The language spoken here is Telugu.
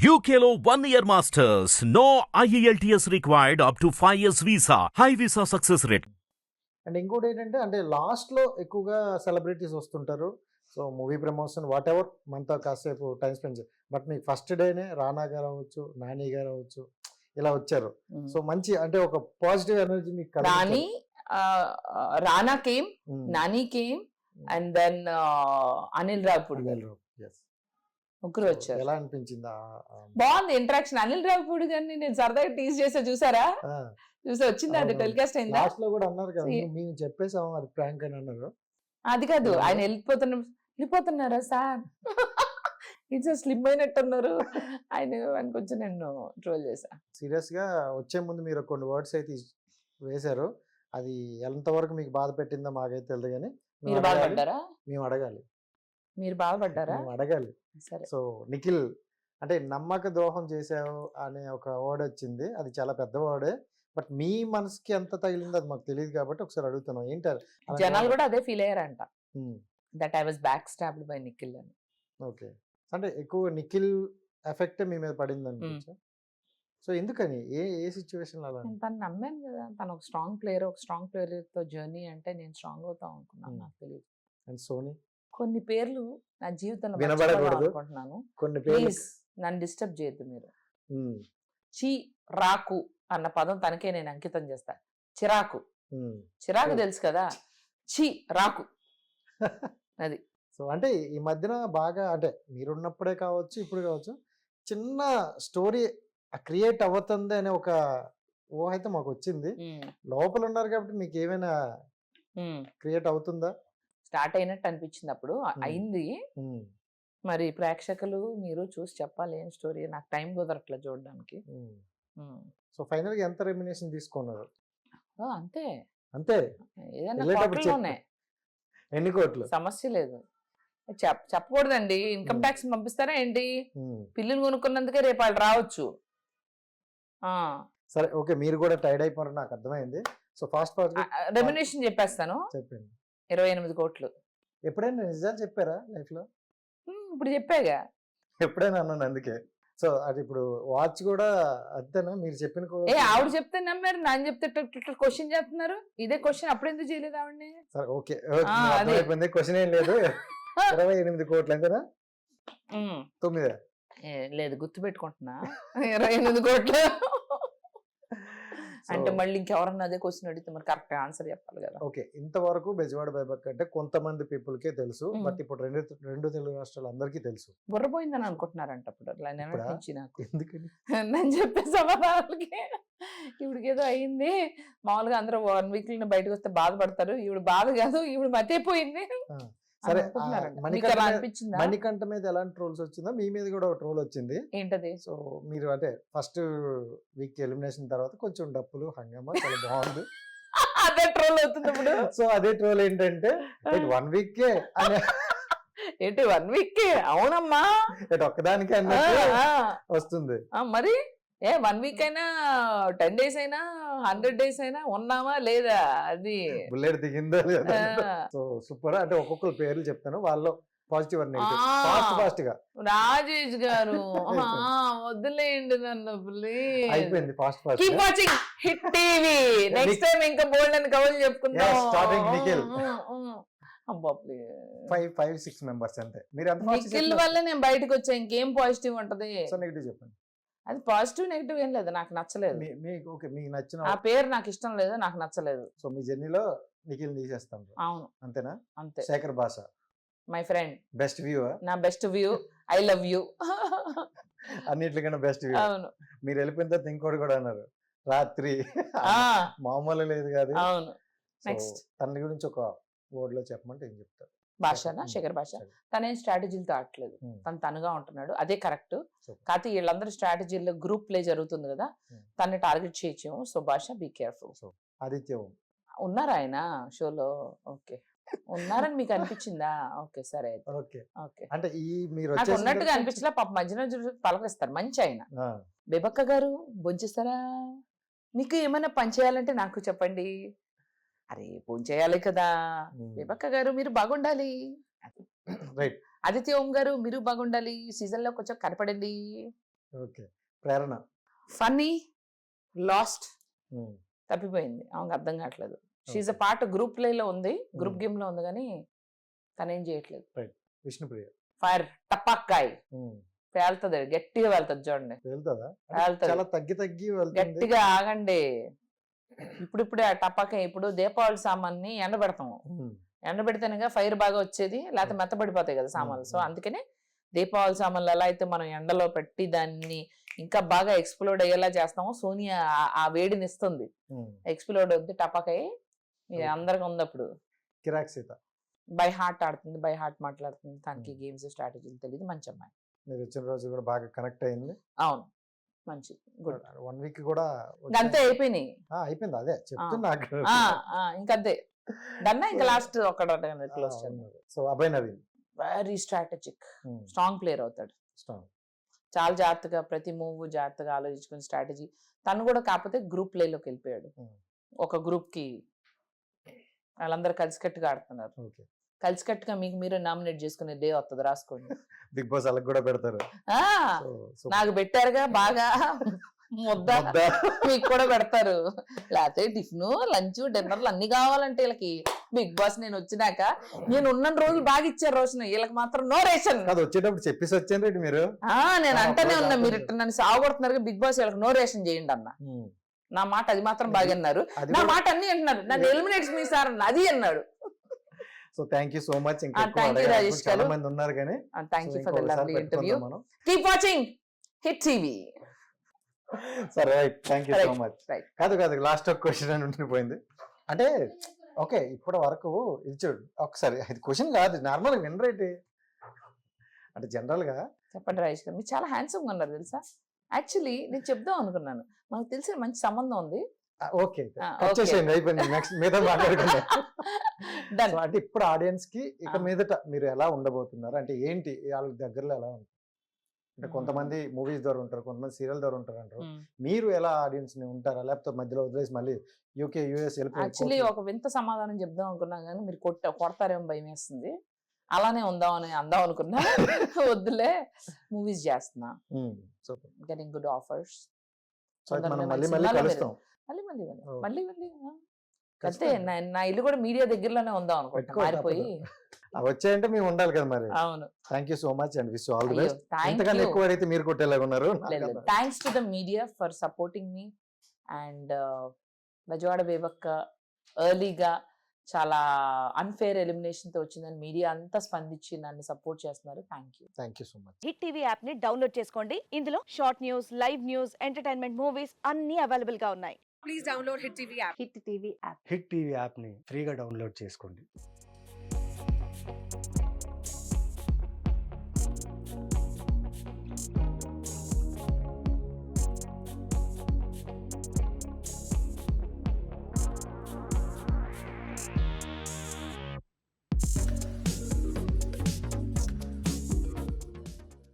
One year masters. No E IELTS required up to 5 years visa. High visa success rate. And ఇంకోటి ఏంటంటే అంటే లాస్ట్లో ఎక్కువగా సెలబ్రిటీస్ వస్తుంటారు so movie promotion whatever మనతో కాసేపు టైం స్పెండ్ బట్ మీకు ఫస్ట్ డేనే రానా గారు అవ్వచ్చు నాని గారు అవ్వచ్చు ఇలా వచ్చారు సో మంచి అంటే ఒక పాజిటివ్ ఎనర్జీ మీకు కలిగించారు. రాణి Rana came Nani came and then Anil Anil garu. ముగ్గురు వచ్చారు. ఎలా అనిపించింది? బాగుంది ఇంటరాక్షన్. అనిల్ రావుపూడి గారిని నేను సరదాగా టీజ్ చేసా చూసారా? చూసా వచ్చింది అది. టెలికాస్ట్ అయిందా? లాస్ట్లో కూడా అన్నారు కదా మేము చెప్పేసాము అది ప్రాంక్ అని అన్నారు. అది కాదు. ఆయన వెళ్ళిపోతున్న వెళ్ళిపోతున్నారా సార్? ఇట్స్ స్లిమ్ అయినట్టున్నారు. ఆయన అని కొంచెం నేను ట్రోల్ చేశా సీరియస్గా వచ్చే ముందు మీరు కొన్ని వర్డ్స్ అయితే వేశారు. అది ఎంతవరకు మీకు బాధ పెట్టిందో మాకైతే తెలియదు కానీ మీరు. బాధపడ్డారా? మేము అడగాలి. మీరు బాధపడ్డారా? అడగాలి. సరే. సో నిఖిల్ అంటే నమ్మక ద్రోహం చేసావు అనే ఒక వర్డ్ వచ్చింది. అది చాలా పెద్ద వర్డే. బట్ మీ మనసుకి ఎంత తగిలిందో అది మాకు తెలియదు కాబట్టి ఒకసారి అడుగుతున్నాం. ఏంటి అది? అలాంటి జనాలు? కూడా అదే feel అయ్యారంట. That I was backstabbed by Nikhil అని. ఓకే. అంటే ఎక్కువ నిఖిల్ ఎఫెక్ట్ మీ మీద పడింది అనిపించా సో ఎందుకని? ఏ ఏ సిచ్యువేషన్ అలా? తను నమ్మాను కదా. తను ఒక స్ట్రాంగ్ ప్లేయర్ ఒక స్ట్రాంగ్ ప్లేయర్తో జర్నీ అంటే నేను స్ట్రాంగ్ అవుతాం అనుకున్నాను. నాకు తెలియదు అండ్ సోనీ? కొన్ని పేర్లు నా జీవితంలో అనుకుంటున్నాను కొన్ని పేర్లు ప్లీజ్ నన్ను డిస్టర్బ్ చేయొద్దు మీరు. చీ రాకు అన్న పదం తనకే నేను అంకితం చేస్తా. చిరాకు. చిరాకు. తెలుసు కదా? చీ రాకు. అది. సో అంటే ఈ మధ్యన బాగా అంటే మీరున్నప్పుడే కావచ్చు ఇప్పుడు కావచ్చు చిన్న స్టోరీ క్రియేట్ అవుతుంది అనే ఒక ఊహ అయితే మాకు వచ్చింది. లోపల ఉన్నారు కాబట్టి మీకు ఏమైనా క్రియేట్ అవుతుందా? స్టార్ట్ అయినట్టు అనిపించింది అప్పుడు. అయింది. మరి ప్రేక్షకులు మీరు చూసి చెప్పాలి ఏం స్టోరీ? నాకు టైం కుదరట్లేదు చూడడానికి. సో ఫైనల్గా ఎంత రెమ్యునేషన్ తీసుకున్నారు? అంతే. అంతే. ఏదైనా ఎన్ని కోట్లు? సమస్య లేదు. చెప్ చెప్పకూడదండి. ఇన్కమ్. ట్యాక్స్ పంపిస్తారా ఏంటి? ఉమ్. పిల్లులు కొనుక్కున్నందుకే రేపు వాళ్ళు రావచ్చు. ఆ. సరే ఓకే. మీరు కూడా టైర్డ్ అయిపోయారు నాకు అర్థమైంది. సో ఫాస్ట్ ఫాస్ట్ రెమ్యునేషన్ చెప్పేస్తాను. చెప్పండి. ఇరవై ఎనిమిది కోట్లు. ఎప్పుడైనా నిజాలు చెప్పారా లైఫ్లో ఇప్పుడు చెప్పాగా. ఎప్పుడైనా అన్నాను అందుకే. సో అది ఇప్పుడు వాచ్ కూడా అంతేనా? మీరు చెప్పిన ఏ ఆవిడ చెప్తే నమ్మారు నాన్న చెప్తే క్వశ్చన్ చేస్తున్నారు. ఇదే క్వశ్చన్ అప్పుడు ఎందుకు చేయలేదు ఆవిడని? సరే ఓకే. అయిపోయింది క్వశ్చన్ ఏం లేదు. ఇరవై ఎనిమిది కోట్లు Hmm. తొమ్మిది. ఏ, లేదు గుర్తు పెట్టుకుంటున్నా ఇరవై ఎనిమిది కోట్లు. అంటే మళ్ళీ ఇంకెవరన్నా అదే క్వశ్చన్ అడిగితే మరి కరెక్ట్ ఆన్సర్ చెప్పాలి కదా. ఓకే ఇంతవరకు బెజవాడ బైబక్ అంటే కొంతమంది పీపుల్ కే తెలుసు. బట్ ఇప్పుడు రెండు రెండు తెలుగు రాష్ట్రాలు అందరికీ తెలుసు. బుర్రపోయిందని అనుకుంటున్నారంట అప్పుడు అట్లా నాకు. ఎందుకని? నేను చెప్పే సమాధానాలకి ఇవిడికి ఏదో అయింది. మామూలుగా అందరూ వన్ వీక్ బయటకు వస్తే బాధపడతారు. ఈవిడ బాధ కాదు ఈవిడ మతిపోయింది సరే మణికంఠ మీద- అనిపించిందా? మణికంఠ మీద ఎలాంటి ట్రోల్స్ వచ్చిందో మీ మీద కూడా ఒక ట్రోల్ వచ్చింది. ఏంటది? సో మీరు అంటే ఫస్ట్ వీక్ ఎలిమినేషన్ తర్వాత కొంచెం డప్పులు హంగామా చాలా బాగుంది. అదే ట్రోల్ అవుతుంది ఇప్పుడు. సో అదే ట్రోల్ ఏంటంటే వన్ వీక్ కే అనే ఏంటి వన్ వీక్ అవునమ్మా. ఇటు ఒక్కదానికి. వస్తుంది. ఆ, మరి? ఏ వన్ వీక్ అయినా టెన్ డేస్ అయినా హండ్రెడ్ డేస్ అయినా ఉన్నామా లేదా? అది. బుల్లెట్ దిగిందో లేదా. సో సూపర్ అంటే ఒక్కొక్కరు పేర్లు చెప్తాను. వాళ్ళు పాజిటివ్. ఫాస్ట్ ఫాస్ట్గా. రాజేష్ గారు. వదిలేయండి నన్ను అయిపోయింది. Fast fast keep watching Hit TV next time ఇంకా బోల్డ్ అని కవులు చెప్పుకుందాం. Starting Nikhil. Five five six members అంతే. మీరు నిఖిల్ వల్ల నేను బయటకు వచ్చా. ఇంకేం పాజిటివ్ ఉంటది? సో నెగిటివ్ చెప్పండి. అది పాజిటివ్ నెగిటివ్ ఏం లేదు. నాకు నచ్చలేదు. మీ- మీకు ఓకే మీకు నచ్చిన ఆ పేరు నాకు ఇష్టం లేదు నాకు నచ్చలేదు. సో మీ జర్నీలో నిఖిల్ తీసేస్తాం అవును. అంతేనా? అంతే. Shekhar Basha my friend best view నా best view I love you అన్నిటికన్నా బెస్ట్ వ్యూ అవును. మీరు వెళ్ళిపోయిన తర్వాత ఇంకోటి కూడా అన్నారు. రాత్రి. మామూలు లేదు కాదు. అవును. Next. తన గురించి ఒక వర్డ్లో చెప్పమంటే ఏం చెప్తారు? భాషనా శేఖర్ భాష. తనేం స్ట్రాటజీలతో ఆడట్లేదు ఉమ్, తను తనుగా ఉంటున్నాడు. అదే కరెక్ట్. కాకపోతే వీళ్ళందరూ స్ట్రాటజీలో గ్రూప్ ప్లే జరుగుతుంది కదా. తన్ని టార్గెట్ చేయొచ్చు సో భాష బీ కేర్ఫుల్ ఆదిత్య ఉన్నారా ఆయన? షోలో ఓకే. ఉన్నారని మీకు అనిపించిందా? ఓకే సరే అయితే. ఓకే. ఓకే. అంటే ఈ మీరు నాకు ఉన్నట్టుగా అనిపించలే పాప మధ్యన పలకరిస్తారు. మంచి ఆయన. బేబక్క గారు భోంచేస్తారా? మీకు ఏమైనా పని చేయాలంటే నాకు చెప్పండి. అరే భోంచేయాలి కదా. ఉమ్, బేబక్క గారు మీరు బాగుండాలి. రైట్. ఆదిత్య ఓం గారు మీరు బాగుండాలి. సీజన్లో కొంచెం కనపడండి. ఓకే. ప్రేరణ. ఫన్నీ లాస్ట్ తప్పిపోయింది. ఆమెకు అర్థం కావట్లేదు. షీఈ్ అ. పార్ట్ గ్రూప్ ప్లే లో ఉంది. గ్రూప్. గేమ్లో ఉంది కానీ తనేం చేయట్లేదు. విష్ణుప్రియ. ఫైర్ టపాక్కాయ్ పేలుతుంది గట్టిగా వెళ్తుంది చూడండి. చాలా తగ్గి తగ్గి గట్టిగా ఆగండి. ఇప్పుడిప్పుడే ఆ టపాకాయ ఇప్పుడు దీపావళి సామాన్ని ఎండబెడతాము. ఎండబెడితేనే ఫైర్ బాగా వచ్చేది లేకపోతే మెత్తబడిపోతాయి కదా సామాన్లు. సో. అందుకనే దీపావళి సామాన్లు ఎలా అయితే మనం ఎండలో పెట్టి దాన్ని ఇంకా బాగా ఎక్స్ప్లోడ్ అయ్యేలా చేస్తామో సోనియా ఆ- వేడిని ఇస్తుంది. ఎక్స్ప్లోడ్ అవుద్ది టపాకాయ. అందరికి ఉంది అప్పుడు. కిరాక్ సీత. బై హార్ట్ ఆడుతుంది బై హార్ట్ మాట్లాడుతుంది. తనకి. గేమ్స్ స్ట్రాటజీలు తెలియదు మంచి అమ్మాయి. మీరు వచ్చిన రోజు కూడా బాగా కనెక్ట్ అయింది. అవును. మంచిది. గుడ్ వన్ వీక్ కూడా అంతే అయిపోయినాయి. అయిపోయింది అదే చెప్తున్నా ఇంకంతే. డన్నా ఇంకా లాస్ట్ ఒక్కడ close so Abhay Naveen. Very strategic strong player అవుతాడు. స్ట్రాంగ్ చాలా జాగ్రత్తగా ప్రతి మూవ్ జాగ్రత్తగా ఆలోచించుకుని స్ట్రాటజీ తను కూడా కాకపోతే గ్రూప్ ప్లేలోకి వెళ్ళిపోయాడు. Hmm. ఒక గ్రూప్కి వాళ్ళందరూ కలిసికట్టుగా ఆడుతున్నారు. కలిసికట్టుగా మీకు మీరే నామినేట్ చేసుకునే డే వస్తుంది రాసుకోండి. బిగ్ బాస్ వాళ్ళకి కూడా పెడతారు. నాకు పెట్టారుగా బాగా. ముద్ద. మీకు కూడా పెడతారు. లేకపోతే టిఫిన్ లంచ్ డిన్నర్లు అన్ని కావాలంటే వీళ్ళకి. బిగ్ బాస్ నేను వచ్చినాక నేను ఉన్న రోజులు బాగా ఇచ్చారు రోజున వీళ్ళకి మాత్రం నో రేషన్. కాదు వచ్చేటప్పుడు చెప్పేసి వచ్చాను మీరు. ఆ నేను అంటేనే ఉన్నా మీరు నన్ను సాగుకొడుతున్నారు బిగ్ బాస్ వీళ్ళకి నో రేషన్ చేయండి అన్న. నా మాట అది మాత్రం బాగా అన్నారు. అది నా మాట అన్ని అంటున్నారు. నన్ను ఎలిమినేట్స్ మీ సార్ అన్న అది అన్నాడు. So thank you so much ఇంకా. రాజేష్ చాలా. మంది ఉన్నారు కానీ thank you for the lovely interview keep watching Hit TV సరే right thank you so much. కాదు కాదు లాస్ట్ ఒక క్వశ్చన్ అని ఉండిపోయింది. అంటే ఓకే ఇప్పటి వరకు ఇది చూడు ఒకసారి ఇది క్వశ్చన్ కాదు నార్మల్ వినరేటి అంటే జనరల్గా. చెప్పండి రాజేష్ గారు. మీరు చాలా హ్యాండ్సమ్గా ఉన్నారు తెలుసా? యాక్చువల్లీ నేను చెప్దాం అనుకున్నాను. మాకు తెలిసిన మంచి సంబంధం ఉంది. ఓకే. కట్. చేసేయండి అయిపోయింది. నెక్స్ట్ మీద మాట్లాడుకుందాం. అంటే ఇప్పుడు ఆడియన్స్కి ఇక. మీదట మీరు ఎలా ఉండబోతున్నారు? అంటే ఏంటి? వాళ్ళ దగ్గరలో ఎలా ఉంటుంది అంటే. కొంతమంది మూవీస్ ద్వారా ఉంటారు కొంతమంది సీరియల్ ద్వారా ఉంటారు అంటారు. మీరు ఎలా ఆడియన్స్ని ఉంటారా? లేకపోతే మధ్యలో వదిలేసి మళ్ళీ యూకే యూఎస్ యాక్చువల్లీ ఒక వింత సమాధానం చెప్దాం అనుకున్నా కానీ మీరు కొట్ట కొడతారేమో భయం వేస్తుంది అలానే ఉందామని అందాం అనుకున్నా. వద్దులే మూవీస్ చేస్తున్నా. So getting good offers so అయితే మనం తొందరలోనే మళ్ళీ మళ్ళీ మళ్ళీ మళ్ళీ మళ్ళీ. అంతే. నా ఇల్లు కూడా మీడియా దగ్గరలోనే ఉందాం అనుకుంటా. మారిపోయి. వచ్చాయంటే మేము ఉండాలి కదా మరి. అవును. Thank you so much and wish all the best thank ఎంతకన్నా ఎక్కువ అయితే మీరు కొట్టేలాగా ఉన్నారు thanks to the media for supporting me and Bezawada Bebakka ఎర్లీగా చాలా అన్ఫేర్ ఎలిమినేషన్తో వచ్చిందని మీడియా అంతా స్పందించి నన్ను సపోర్ట్ చేస్తున్నారు. Thank you thank you so much Hit TV యాప్ని డౌన్లోడ్ చేసుకోండి. ఇందులో short news live news entertainment movies అన్ని అవైలబుల్గా ఉన్నాయి. Please download Hit TV app. Hit TV app Hit TV యాప్ని ఫ్రీగా డౌన్లోడ్ చేసుకోండి.